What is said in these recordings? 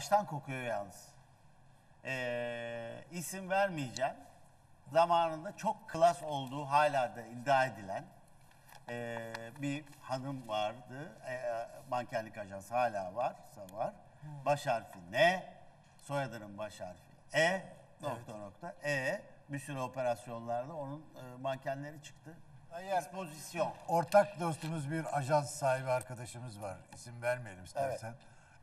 baştan kokuyor yalnız. Ee, isim vermeyeceğim. Zamanında çok klas olduğu hala da iddia edilen ee, bir hanım vardı. Ee, mankenlik ajansı hala varsa var. Baş harfi ne? Soyadının baş harfi E. Nokta nokta E. Bir sürü operasyonlarda onun e, mankenleri çıktı. Expozisyon. Ortak dostumuz bir ajans sahibi arkadaşımız var. İsim vermeyelim istersen.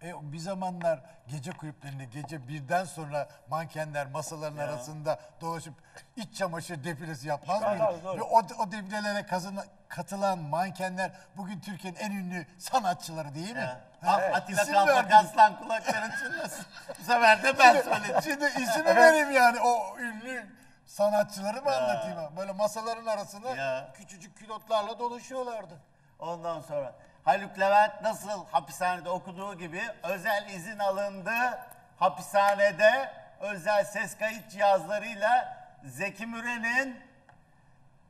E, bir zamanlar gece kulüplerinde gece birden sonra mankenler masaların arasında dolaşıp iç çamaşır defilesi yapmaz mıydı? Doğru. Ve o, o defilelere kazına- katılan mankenler bugün Türkiye'nin en ünlü sanatçıları değil mi? Ha. Atilla isim Kalpak verdiniz. aslan kulakların çınlasın. Bu sefer de ben söyledim. Şimdi ismi vereyim yani o ünlü sanatçıları mı anlatayım? ha? Böyle masaların arasında Ya. küçücük külotlarla dolaşıyorlardı. Ondan sonra Haluk Levent nasıl hapishanede okuduğu gibi özel izin alındı. Hapishanede özel ses kayıt cihazlarıyla Zeki Müren'in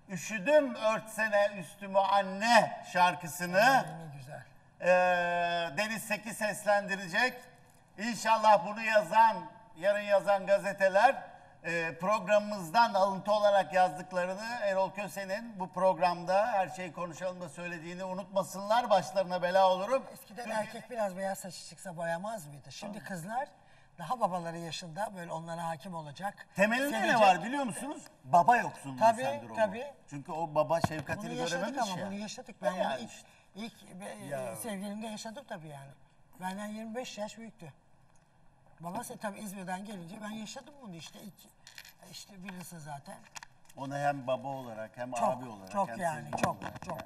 Üşüdüm örtsene üstümü anne şarkısını güzel. eee, Deniz Seki seslendirecek. İnşallah bunu yazan, yarın yazan gazeteler eee, programımızdan alıntı olarak yazdıklarını Erol Köse'nin bu programda her şeyi konuşalım da söylediğini unutmasınlar. Başlarına bela olurum. Eskiden Çünkü- erkek biraz beyaz saçı çıksa boyamaz mıydı? Şimdi kızlar daha babaları yaşında böyle onlara hakim olacak. Temelinde ne sevecek. var biliyor musunuz? Baba yoksunluğu Tabii, sendromu. tabii. Çünkü o baba Bunu şefkatini yaşadık görememiş ama ya. bunu yaşadık. Ben Yani bunu ilk, ilk be- sevgilimde yaşadım tabii yani. Benden 25 yaş büyüktü. Babası tabii İzmir'den gelince ben yaşadım bunu işte. İşte bilirsin zaten. Onu hem baba olarak hem Çok, abi olarak çok hem yani, sevgili çok, olarak çok.